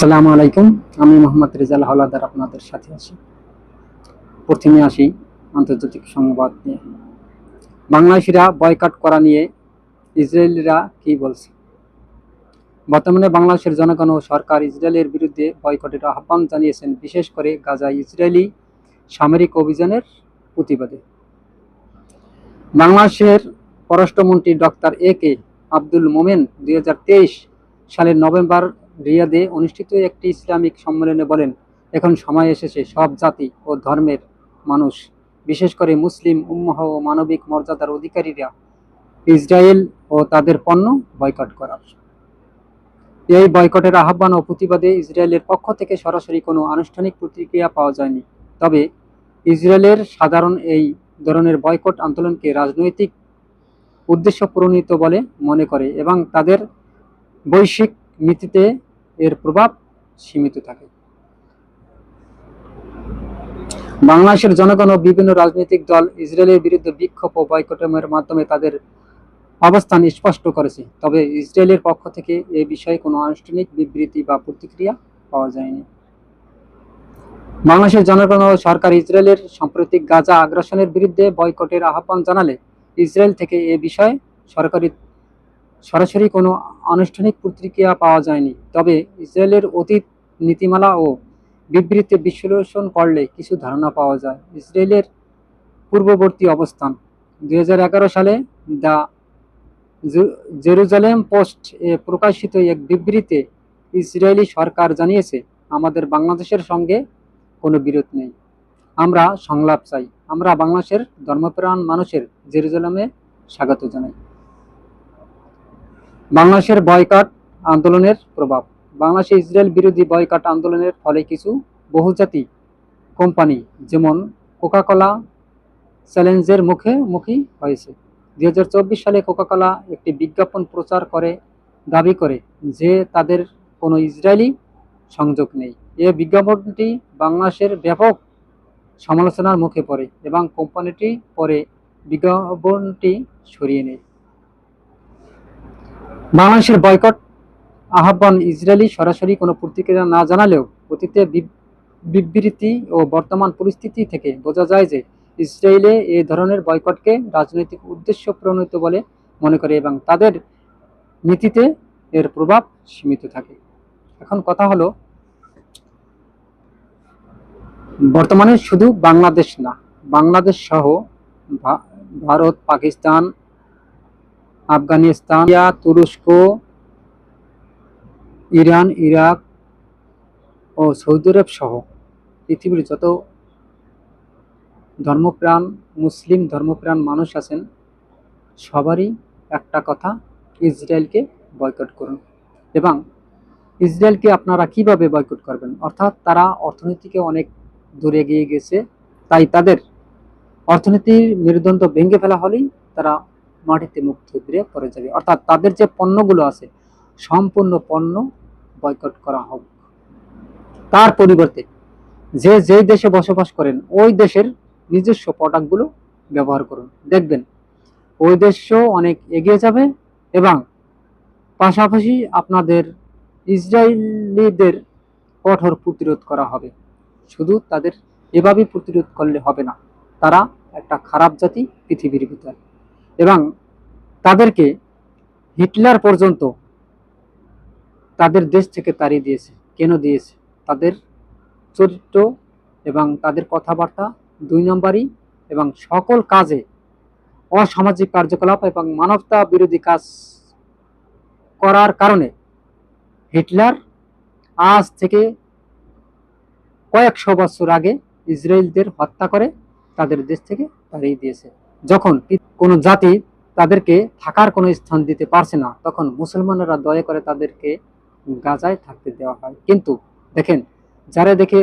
আসসালামু আলাইকুম। আমি মোহাম্মদ রেজাল হাওলাদার আপনাদের সাথে আছি। প্রথমে আসি আন্তর্জাতিক সংবাদ নিয়ে। বাংলাদেশিরা বয়কট করা নিয়ে ইসরায়েলিরা কি বলছে? বর্তমানে বাংলাদেশের জনগণ ও সরকার ইসরায়েলের বিরুদ্ধে বয়কটের আহ্বান জানিয়েছেন, বিশেষ করে গাজা ইসরায়েলি সামরিক অভিযানের প্রতিবাদে। বাংলাদেশের পররাষ্ট্রমন্ত্রী ডক্টর এ কে আব্দুল মোমেন দুই হাজার তেইশ সালের নভেম্বর রিয়াদে অনুষ্ঠিত একটি ইসলামিক সম্মেলনে বলেন, এখন সময় এসেছে, সব জাতি ও ধর্মের মানুষ, বিশেষ করে মুসলিম উম্মাহ ও মানবিক মর্যাদার অধিকারীরা ইসরায়েল ও তাদের পণ্য বয়কট করার। এই বয়কটের আহ্বান ও প্রতিবাদে ইসরায়েলের পক্ষ থেকে সরাসরি কোনো আনুষ্ঠানিক প্রতিক্রিয়া পাওয়া যায়নি। তবে ইসরায়েলের সাধারণ এই ধরনের বয়কট আন্দোলনকে রাজনৈতিক উদ্দেশ্য প্রণীত বলে মনে করে এবং তাদের বৈশ্বিক নীতিতে এর প্রভাব সীমিত থাকে। বাংলাদেশের জনগণ ও বিভিন্ন রাজনৈতিক দল ইসরায়েলের বিরুদ্ধে বিক্ষোভ ও বয়কটের মাধ্যমে তাদের অবস্থান স্পষ্ট করেছে। তবে ইসরায়েলের পক্ষ থেকে এ বিষয়ে কোনো আনুষ্ঠানিক বিবৃতি বা প্রতিক্রিয়া পাওয়া যায়নি। বাংলাদেশের জনগণ ও সরকার ইসরায়েলের সাম্প্রতিক গাজা আগ্রাসনের বিরুদ্ধে বয়কটের আহ্বান জানালে ইসরায়েল থেকে এ বিষয়ে সরকারি সরাসরি কোনো আনুষ্ঠানিক প্রতিক্রিয়া পাওয়া যায়নি। তবে ইসরায়েলের অতীত নীতিমালা ও বিবৃতি বিশ্লেষণ করলে কিছু ধারণা পাওয়া যায়। ইসরায়েলের পূর্ববর্তী অবস্থান দু হাজার এগারো সালে দ্য জেরুজালেম পোস্ট এ প্রকাশিত এক বিবৃতিতে ইসরায়েলি সরকার জানিয়েছে, আমাদের বাংলাদেশের সঙ্গে কোনো বিরোধ নেই। আমরা সংলাপ চাই। আমরা বাংলাদেশের ধর্মপ্রাণ মানুষের জেরুজালেমে স্বাগত জানাই। বাংলাদেশের বয়কাট আন্দোলনের প্রভাব। বাংলাদেশে ইসরায়েল বিরোধী বয়কাট আন্দোলনের ফলে কিছু বহুজাতিক কোম্পানি, যেমন কোকাকোলা চ্যালেঞ্জের মুখে মুখী হয়েছে। দু হাজার চব্বিশ সালে কোকাকোলা একটি বিজ্ঞাপন প্রচার করে, দাবি করে যে তাদের কোনো ইসরায়েলি সংযোগ নেই। এ বিজ্ঞাপনটি বাংলাদেশের ব্যাপক সমালোচনার মুখে পড়ে এবং কোম্পানিটি পরে বিজ্ঞাপনটি সরিয়ে নেয়। বাংলাদেশের বয়কট, আহ্বান ইসরায়েলি সরাসরি কোনো প্রতিক্রিয়া না জানালেও অতীতে বিবৃতি ও বর্তমান পরিস্থিতি থেকে বোঝা যায় যে ইসরায়েলে এ ধরনের বয়কটকে রাজনৈতিক উদ্দেশ্য প্রণীত বলে মনে করে এবং তাদের নীতিতে এর প্রভাব সীমিত থাকে। এখন কথা হলো, বর্তমানে শুধু বাংলাদেশ না, বাংলাদেশ সহ ভারত, পাকিস্তান আফগানিস্তান তুরস্ক, ইরান, ইরাক ও সৌদি আরব সহ পৃথিবীর যত ধর্মপ্রাণ, মুসলিম ধর্মপ্রাণ মানুষ আছেন, সবারই একটা কথা, ইসরায়েলকে বয়কট করুন। এবং ইসরায়েলকে আপনারা কীভাবে বয়কট করবেন? অর্থাৎ তারা অর্থনীতিকে অনেক দূরে এগিয়ে গেছে, তাই তাদের অর্থনীতির মেরুদণ্ড ভেঙে ফেলা হলেই তারা মাটিতে মুখ থুবড়ে পড়ে যাবে। অর্থাৎ তাদের যে পণ্যগুলো আছে, সম্পূর্ণ পণ্য বয়কট করা হোক। তার পরিবর্তে যে যেই দেশে বসবাস করেন, ওই দেশের নিজস্ব প্রোডাক্টগুলো ব্যবহার করুন। দেখবেন, ওই দেশও অনেক এগিয়ে যাবে এবং পাশাপাশি আপনাদের ইসরায়েলিদের কঠোর প্রতিরোধ করা হবে। শুধু তাদের এভাবেই প্রতিরোধ করলে হবে না, তারা একটা খারাপ জাতি পৃথিবীর ভিতরে। এবং তাদেরকে হিটলার পর্যন্ত তাদের দেশ থেকে তাড়িয়ে দিয়েছে। কেন দিয়েছে? তাদের চরিত্র এবং তাদের কথাবার্তা দুই নম্বরই এবং সকল কাজে অসামাজিক কার্যকলাপ এবং মানবতা বিরোধী কাজ করার কারণে হিটলার আজ থেকে কয়েকশো বছর আগে ইসরায়েলদের হত্যা করে তাদের দেশ থেকে তাড়িয়ে দিয়েছে। যখন কোনো জাতি তাদেরকে থাকার কোনো স্থান দিতে পারছে না, তখন মুসলমানেরা দয়া করে তাদেরকে গাজায় থাকতে দেওয়া হয়। কিন্তু দেখেন, যারা দেখে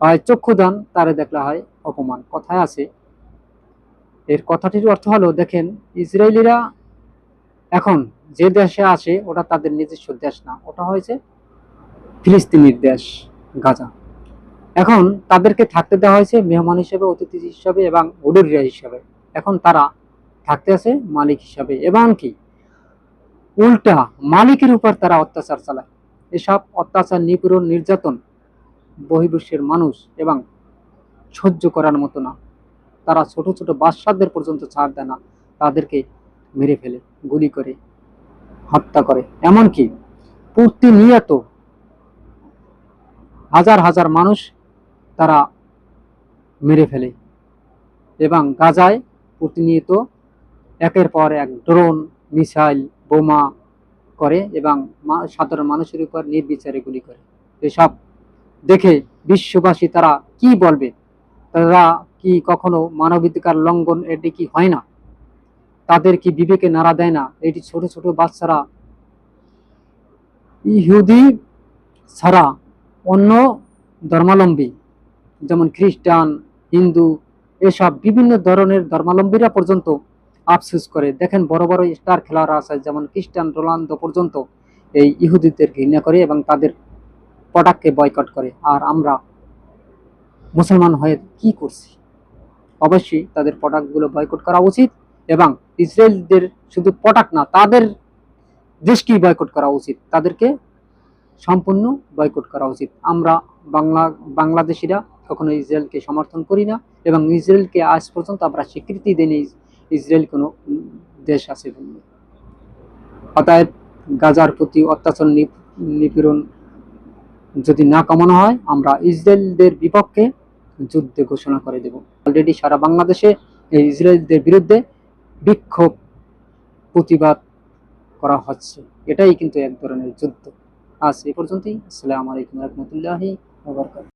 হয় চক্ষুদান, তারা দেখলে হয় অপমান। কথায় আছে, এর কথাটির অর্থ হলো, দেখেন, ইসরায়েলিরা এখন যে দেশে আসে ওটা তাদের নিজস্ব দেশ না, ওটা হয়েছে ফিলিস্তিনির দেশ, গাজা। এখন তাদেরকে থাকতে দেওয়া হয়েছে মেহমান হিসেবে, অতিথি হিসাবে এবং উডুরিয়া হিসাবে। এখন তারা থাকতে আছে মালিক হিসাবে। এবং কি? উল্টা মালিকের উপর তারা অত্যাচার চালায়। এসব অত্যাচার, নিপীড়ন, নির্যাতন বহির্বিশ্বের মানুষ এবং সহ্য করার মতো না। তারা ছোট ছোট বাচ্চাদের পর্যন্ত ছাড় দেয় না। তাদেরকে মেরে ফেলে, গুলি করে, হত্যা করে। এমনকি প্রতিনিয়ত হাজার হাজার মানুষ তারা মেরে ফেলে। এবং গাজায় প্রতিনিয়ত একের পর এক ড্রোন, মিসাইল, বোমা করে এবং সাধারণ মানুষের উপর নির্বিচারে গুলি করে। এসব দেখে বিশ্ববাসী তারা কি বলবে? তারা কি কখনো মানবাধিকার লঙ্ঘন এটি কি হয় না? তাদের কি বিবেকে নাড়া দেয় না? এটি ছোট ছোট বাচ্চারা, ইহুদি ছাড়া অন্য ধর্মাবলম্বী, যেমন খ্রিস্টান, হিন্দু এসব বিভিন্ন ধরনের ধর্মাবলম্বীরা পর্যন্ত আফসোস করে। দেখেন, বড় বড় স্টার খেলোয়াড়রা আছে, যেমন খ্রিস্টান রোনালদো পর্যন্ত এই ইহুদিদের ঘৃণা করে এবং তাদের প্রোডাক্টকে বয়কট করে। আর আমরা মুসলমান হয়ে কি করছি? অবশ্যই তাদের প্রোডাক্টগুলো বয়কট করা উচিত এবং ইসরায়েলদের শুধু প্রোডাক্ট না, তাদের দেশকেই বয়কট করা উচিত। তাদেরকে সম্পূর্ণ বয়কট করা উচিত। আমরা বাংলা, বাংলাদেশিরা কখনো ইসরায়েলকে সমর্থন করি না এবং ইসরায়েলকে আজ পর্যন্ত আমরা স্বীকৃতি দিইনি ইসরায়েল কোনো দেশ আছে বলে অতএব গাজার প্রতি অত্যাচার নিপ- নিপীড়ন যদি না কমানো হয়, আমরা ইসরায়েলদের বিপক্ষে যুদ্ধে ঘোষণা করে দেব। অলরেডি সারা বাংলাদেশে এই ইসরায়েলদের বিরুদ্ধে বিক্ষোভ প্রতিবাদ করা হচ্ছে। এটাই কিন্তু এক ধরনের যুদ্ধ। আজ এ পর্যন্তই। আসসালামু আলাইকুম রহমতুল্লাহি वबरकत